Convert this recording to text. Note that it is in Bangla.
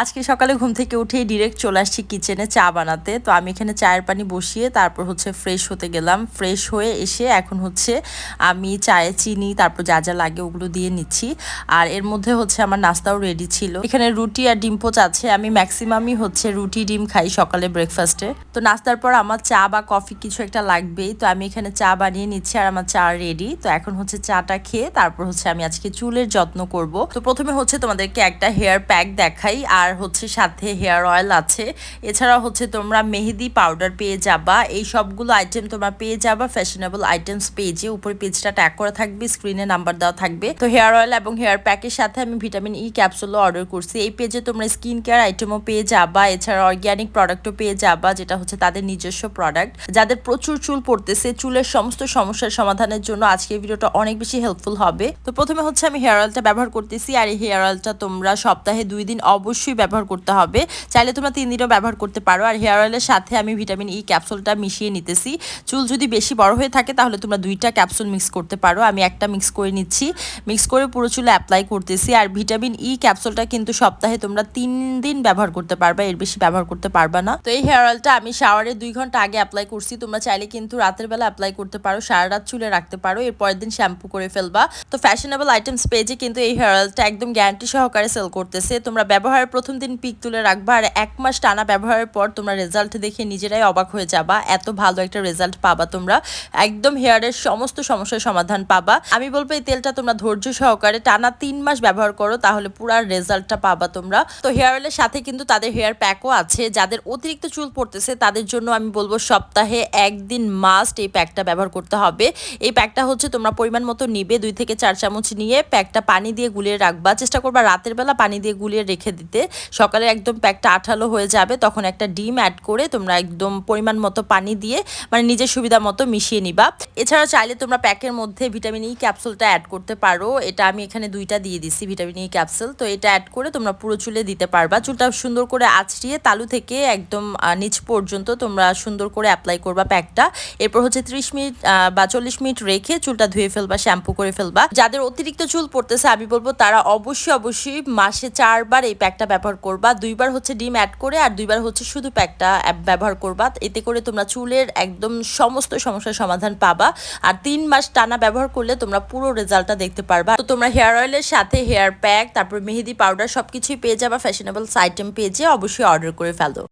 আজকে সকালে ঘুম থেকে উঠেই ডিরেক্ট চলে আসছি কিচেনে চা বানাতে। তো আমি এখানে চায়ের পানি বসিয়ে তারপর হচ্ছে ফ্রেশ হতে গেলাম। ফ্রেশ হয়ে এসে এখন হচ্ছে আমি চায়ে চিনি, তারপর যা যা লাগে ওগুলো দিয়ে নিচ্ছি। আর এর মধ্যে হচ্ছে আমার নাস্তাও রেডি ছিল। এখানে রুটি আর ডিম পোচ আছে। আমি ম্যাক্সিমামই হচ্ছে রুটি, ডিম খাই সকালে ব্রেকফাস্টে তো নাস্তার পর আমার চা বা কফি কিছু একটা লাগবেই। তো আমি এখানে চা বানিয়ে নিচ্ছি আর আমার চা রেডি তো এখন হচ্ছে চাটা খেয়ে তারপর হচ্ছে আমি আজকে চুলের যত্ন করব। তো প্রথমে হচ্ছে তোমাদেরকে একটা হেয়ার প্যাক দেখাই। আর হচ্ছে সাথে হেয়ার অয়েল আছে। এছাড়া হচ্ছে তোমরা মেহেদি পাউডার পেয়ে যাবা। এই সবগুলো আইটেম তোমরা পেয়ে যাবা। ফ্যাশনেবল আইটেমস পেজে উপরে পেজটা ট্যাগ করা থাকবে স্ক্রিনে নাম্বার দেওয়া থাকবে। তো হেয়ার অয়েল এবং হেয়ার প্যাকের সাথে আমি ভিটামিন ই ক্যাপসুলও অর্ডার করছি। এই পেজে তোমরা স্কিন কেয়ার আইটেমও পেয়ে যাবা। এছাড়া অর্গ্যানিক প্রোডাক্টও পেয়ে যাবা, যেটা হচ্ছে তাদের নিজস্ব প্রোডাক্ট যাদের প্রচুর চুল পড়তেছে, চুলের সমস্ত সমস্যার সমাধানের জন্য আজকে ভিডিওটা অনেক বেশি হেল্পফুল হবে। তো প্রথমে হচ্ছে আমি হেয়ার অয়েলটা ব্যবহার করতেছি। আর এই হেয়ার অয়েলটা তোমরা সপ্তাহে দুই দিন অবশ্যই ব্যবহার করতে হবে। চাইলে তোমরা তিন দিনও ব্যবহার করতে পারো। আর হেয়ার অয়েলের সাথে আমি ভিটামিন ই ক্যাপসুলটা মিশিয়ে নিতেছি। চুল যদি বেশি বড় হয়ে থাকে তাহলে তোমরা দুইটা ক্যাপসুল মিক্স করতে পারো। আমি একটা মিক্স করে নিচ্ছি। মিক্স করে পুরো চুলে অ্যাপ্লাই করতেছি। আর ভিটামিন ই ক্যাপসুলটা কিন্তু সপ্তাহে তোমরা তিন দিন ব্যবহার করতে পারবা। এর বেশি ব্যবহার করতে পারবা না। তো এই হেয়ার অয়েলটা আমি শাওয়ারে দুই ঘণ্টা আগে অ্যাপ্লাই করছি। তোমরা চাইলে কিন্তু রাতের বেলা অ্যাপ্লাই করতে পারো। সারা রাত চুলে রাখতে পারো। এর পরের দিন শ্যাম্পু করে ফেলবা। তো ফ্যাশনেবল আইটেমস পেজে কিন্তু এই হেয়ার অয়েলটা একদম গ্যারান্টি সহকারে সেল করতেছে। তোমরা ব্যবহারের প্রথম দিন পিক তুলে রাখবা আর এক মাস টানা ব্যবহারের পর তোমরা রেজাল্ট দেখে নিজেরাই অবাক হয়ে যাবা। এত ভালো একটা রেজাল্ট পাবা তোমরা। একদম হেয়ারের সমস্ত সমস্যার সমাধান পাবা। আমি বলব এই তেলটা তোমরা ধৈর্য সহকারে টানা তিন মাস ব্যবহার করো, তাহলে পুরো রেজাল্টটা পাবা তোমরা। তো হেয়ার অয়েলের সাথে কিন্তু তাদের হেয়ার প্যাকও আছে। যাদের অতিরিক্ত চুল পড়তেছে, তাদের জন্য আমি বলব সপ্তাহে একদিন মাস্ট এই প্যাকটা ব্যবহার করতে হবে। এই প্যাকটা হচ্ছে তোমরা পরিমাণ মতো নিবে, দুই থেকে চার চামচ নিয়ে প্যাকটা পানি দিয়ে গুলিয়ে রাখবা। চেষ্টা করবা রাতের বেলা পানি দিয়ে গুলিয়ে রেখে দিতে। সকালে একদম প্যাকটা আঠালো হয়ে যাবে, তখন একটা ডিম অ্যাড করে তোমরা একদম পরিমাণ মতো পানি দিয়ে মানে নিজের সুবিধা মতো মিশিয়ে নিবা। এছাড়া চাইলে তোমরা প্যাকের মধ্যে ভিটামিন ই ক্যাপসুলটা অ্যাড করতে পারো। এটা আমি এখানে দুইটা দিয়ে দিছি ভিটামিন ই ক্যাপসুল তো এটা অ্যাড করে তোমরা পুরো চুলে দিতে পারবা। চুলটা সুন্দর করে আঁচড়িয়ে তালু থেকে একদম নিচ পর্যন্ত তোমরা সুন্দর করে অ্যাপ্লাই করবা প্যাকটা এরপর হচ্ছে ত্রিশ মিনিট বা চল্লিশ মিনিট রেখে চুলটা ধুয়ে ফেলবা শ্যাম্পু করে ফেলবা। যাদের অতিরিক্ত চুল পড়তেছে, আমি বলব তারা অবশ্যই অবশ্যই মাসে চারবার এই প্যাকটা ব্যবহার করবা। দুইবার হচ্ছে ডিম অ্যাড করে আর দুইবার হচ্ছে শুধু প্যাকটা ব্যবহার করবা। এতে করে তোমরা চুলের একদম সমস্ত সমস্যার সমাধান পাবা। আর তিন মাস টানা ব্যবহার করলে তোমরা পুরো রেজাল্টটা দেখতে পারবা। তো তোমরা হেয়ার অয়েলের সাথে হেয়ার প্যাক, তারপর মেহেদি পাউডার সবকিছুই পেয়ে যাবা ফ্যাশনেবল আইটেম পেয়ে যে অবশ্যই অর্ডার করে ফেলো।